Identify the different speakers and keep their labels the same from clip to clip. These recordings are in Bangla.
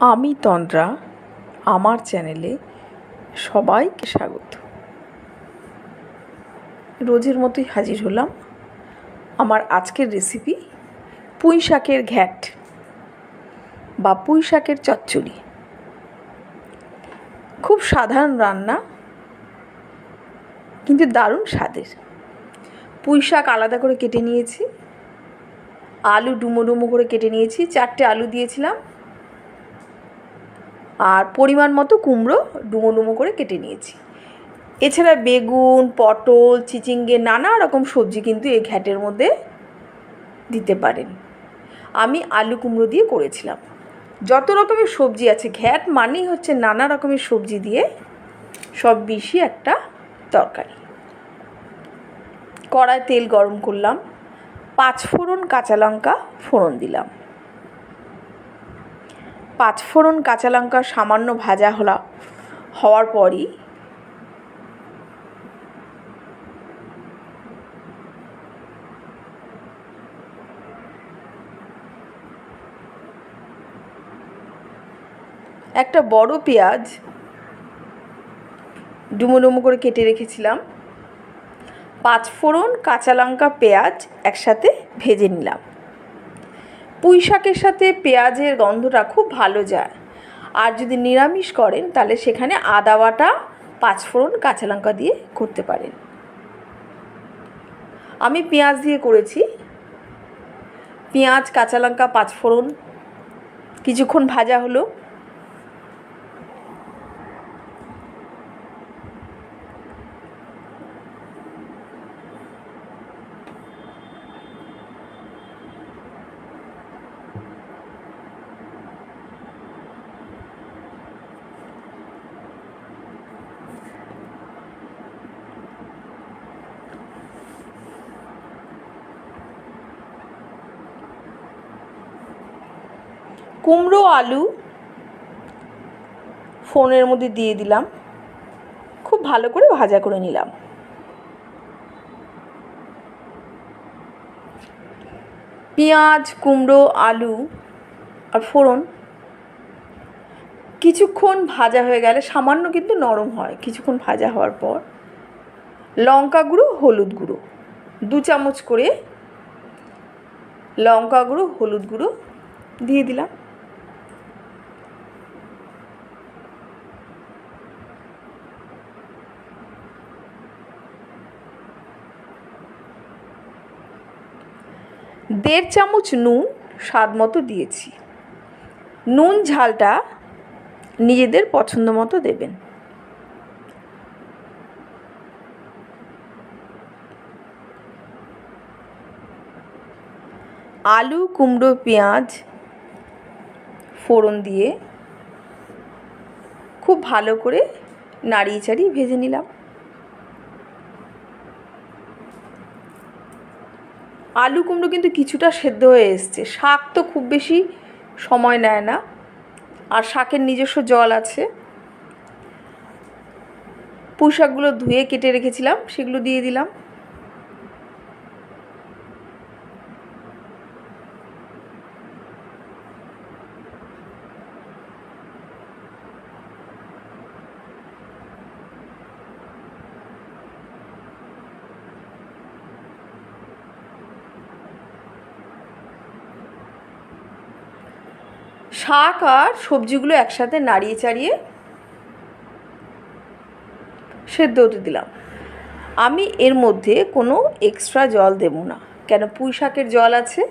Speaker 1: আমি তন্দ্রা, আমার চ্যানেলে সবাইকে স্বাগত। রোজের মতোই হাজির হলাম আমার আজকের রেসিপি পুঁই শাকের ঘ্যাট বা পুঁই শাকের চচ্চড়ি। খুব সাধারণ রান্না, কিন্তু দারুণ স্বাদের। পুঁই শাক আলাদা করে কেটে নিয়েছি, আলু ডুমো ডুমো করে কেটে নিয়েছি, চারটে আলু দিয়েছিলাম। আর পরিমাণ মতো কুমড়ো ডুমো ডুমো করে কেটে নিয়েছি। এছাড়া বেগুন, পটল, চিচিঙ্গে, নানা রকম সবজি কিন্তু এই ঘ্যাটের মধ্যে দিতে পারেন। আমি আলু কুমড়ো দিয়ে করেছিলাম। যত রকমের সবজি আছে, ঘ্যাট মানেই হচ্ছে নানা রকমের সবজি দিয়ে সব বেশি একটা তরকারি। কড়ায় তেল গরম করলাম পাঁচ ফোড়ন কাঁচা লঙ্কা ফোড়ন দিলাম। পাঁচ ফোড়ন কাঁচা লঙ্কা সামান্য ভাজা হলা হওয়ার পরই একটা বড় পেঁয়াজ ডুমো ডুমো করে কেটে রেখেছিলাম। পাঁচ ফোড়ন কাঁচা লঙ্কা পেঁয়াজ একসাথে ভেজে নিলাম। পুঁই শাকের সাথে পেঁয়াজের গন্ধটা খুব ভালো যায়। আর যদি নিরামিষ করেন, তাহলে সেখানে আদা বাটা, পাঁচফোড়ন, কাঁচা লঙ্কা দিয়ে করতে পারেন। আমি পেঁয়াজ দিয়ে করেছি। পেঁয়াজ, কাঁচা লঙ্কা, পাঁচফোড়ন, কিছুক্ষণ ভাজা হলো। কুমড়ো আলু ফোনের মধ্যে দিয়ে দিলাম। খুব ভালো করে ভাজা করে নিলাম। পেঁয়াজ, কুমড়ো, আলু আর ফোড়ন কিছুক্ষণ ভাজা হয়ে গেলে, সামান্য কিন্তু নরম হয়, কিছুক্ষণ ভাজা হওয়ার পর লঙ্কা গুঁড়ো, হলুদ গুঁড়ো। দু চামচ করে লঙ্কা গুঁড়ো, হলুদ গুঁড়ো দিয়ে দিলাম। দেড় চামচ নুন স্বাদ মতো দিয়েছি। নুন ঝালটা নিজেদের পছন্দ মতো দেবেন। আলু, কুমড়ো, পেঁয়াজ ফোড়ন দিয়ে খুব ভালো করে নাড়িয়ে চাড়িয়ে ভেজে নিলাম। আলু কুমড়ো কিন্তু কিছুটা সেদ্ধ হয়ে এসছে। শাক তো খুব বেশি সময় নেয় না। আর শাকের নিজস্ব জল আছে। পুঁই শাকগুলো ধুয়ে কেটে রেখেছিলাম, সেগুলো দিয়ে দিলাম। শাক আর সবজিগুলো একসাথে নাড়িয়ে চাড়িয়ে সেদ্ধ হতে দিলাম। আমি এর মধ্যে কোনো এক্সট্রা জল দেব না, কেন পুঁই শাকের জল আছে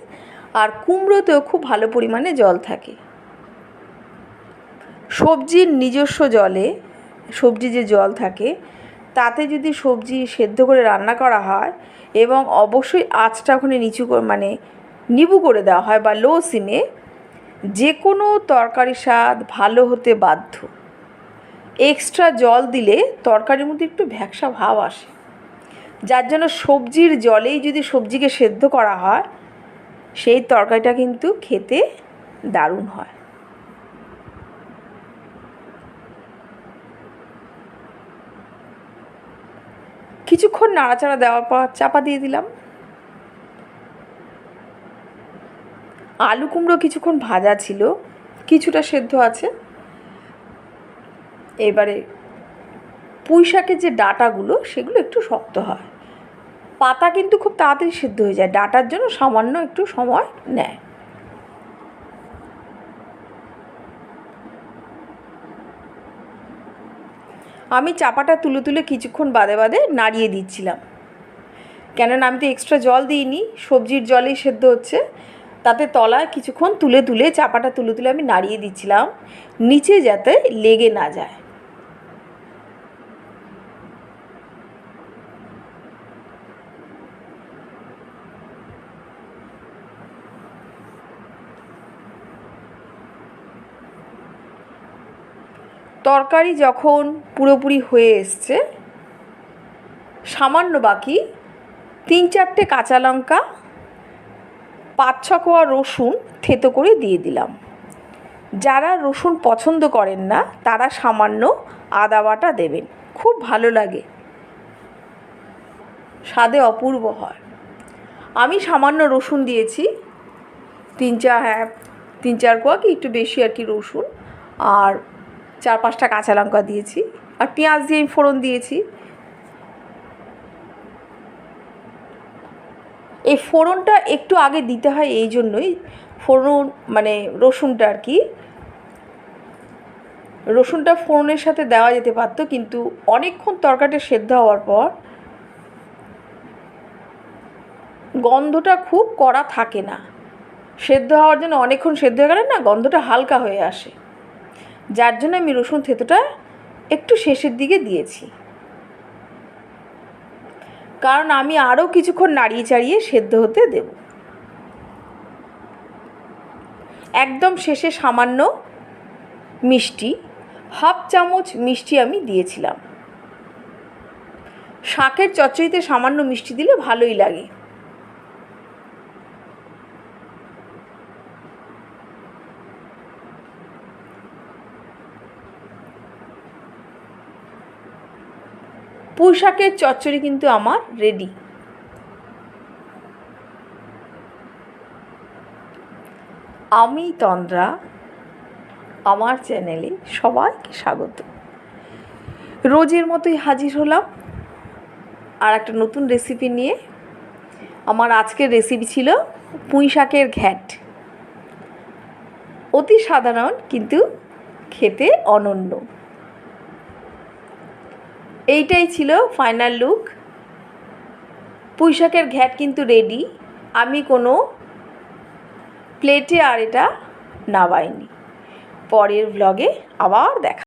Speaker 1: আর কুমড়োতেও খুব ভালো পরিমাণে জল থাকে। সবজির নিজস্ব জলে, সবজি যে জল থাকে, তাতে যদি সবজি সেদ্ধ করে রান্না করা হয় এবং অবশ্যই আঁচটা ওখানে নিচু মানে নিবু করে দেওয়া হয় বা লো সিমে যে কোনো তরকারি স্বাদ ভালো হতে বাধ্য। এক্সট্রা জল দিলে তরকারির মধ্যে একটু ভ্যাকসা ভাব আসে। যার জন্য সবজির জলেই যদি সবজিকে সেদ্ধ করা হয়, সেই তরকারিটা কিন্তু খেতে দারুণ হয়। কিছুক্ষণ নাড়াচাড়া দেওয়ার পর চাপা দিয়ে দিলাম। আলু কুমড়ো কিছুক্ষণ ভাজা ছিল। কিছুটা সেদ্ধ আছে। এবারে পুঁই শাকের যে ডাটাগুলো, সেগুলো একটু শক্ত হয়। পাতা কিন্তু খুব তাড়াতাড়ি সেদ্ধ হয়ে যায়। ডাটার জন্য সামান্য একটু সময় নেয়। আমি চাপাটা তুলে তুলে কিছুক্ষণ বাদে বাদে নাড়িয়ে দিচ্ছিলাম। কেননা আমি তো এক্সট্রা জল দিইনি। সবজির জলেই সেদ্ধ হচ্ছে। তাতে তলায় কিছুক্ষণ তুলে তুলে, চাপাটা তুলে তুলে আমি নাড়িয়ে দিচ্ছিলাম, নিচে যাতে লেগে না যায়। তরকারি যখন পুরোপুরি হয়ে এসছে, সামান্য বাকি তিন চারটে কাঁচা লঙ্কা পাঁচ ছ কোয়া রসুন থেতো করে দিয়ে দিলাম। যারা রসুন পছন্দ করেন না, তারা সামান্য আদা বাটা দেবেন। খুব ভালো লাগে। স্বাদে অপূর্ব হয়। আমি সামান্য রসুন দিয়েছি। তিন চার হ্যাঁ তিন চার কোয়া কি একটু বেশি আর কি রসুন। আর চার পাঁচটা কাঁচা লঙ্কা দিয়েছি। আর পেঁয়াজ দিয়ে আমি ফোড়ন দিয়েছি। এই ফোড়নটা একটু আগে দিতে হয় এই জন্যই। ফোড়ন মানে রসুনটা আর কি। রসুনটা ফোড়নের সাথে দেওয়া যেতে পারতো কিন্তু অনেকক্ষণ তরকারিটা সেদ্ধ হওয়ার পর গন্ধটা খুব কড়া থাকে না। সেদ্ধ হওয়ার জন্য অনেকক্ষণ সেদ্ধ হয়ে গেলে না গন্ধটা হালকা হয়ে আসে। যার জন্য আমি রসুন থেতোটা একটু শেষের দিকে দিয়েছি। কারণ আমি আরও কিছুক্ষণ নাড়িয়ে চাড়িয়ে সেদ্ধ হতে দেব। একদম শেষে সামান্য মিষ্টি, হাফ চামচ মিষ্টি আমি দিয়েছিলাম। শাকের চচ্চড়িতে সামান্য মিষ্টি দিলে ভালোই লাগে। পুঁই শাকের চচ্চড়ি কিন্তু আমার রেডি আমি তন্দ্রা, আমার চ্যানেলে সবাইকে স্বাগত। রোজের মতোই হাজির হলাম আর একটা নতুন রেসিপি নিয়ে। আমার আজকের রেসিপি ছিল পুঁই শাকের ঘ্যাট। অতি সাধারণ কিন্তু খেতে অনন্য। এইটাই ছিল ফাইনাল লুক পুঁইশাকের ঘ্যাট কিন্তু রেডি আমি কোনো প্লেটে আর এটা নাবাইনি পরের ব্লগে আবার দেখা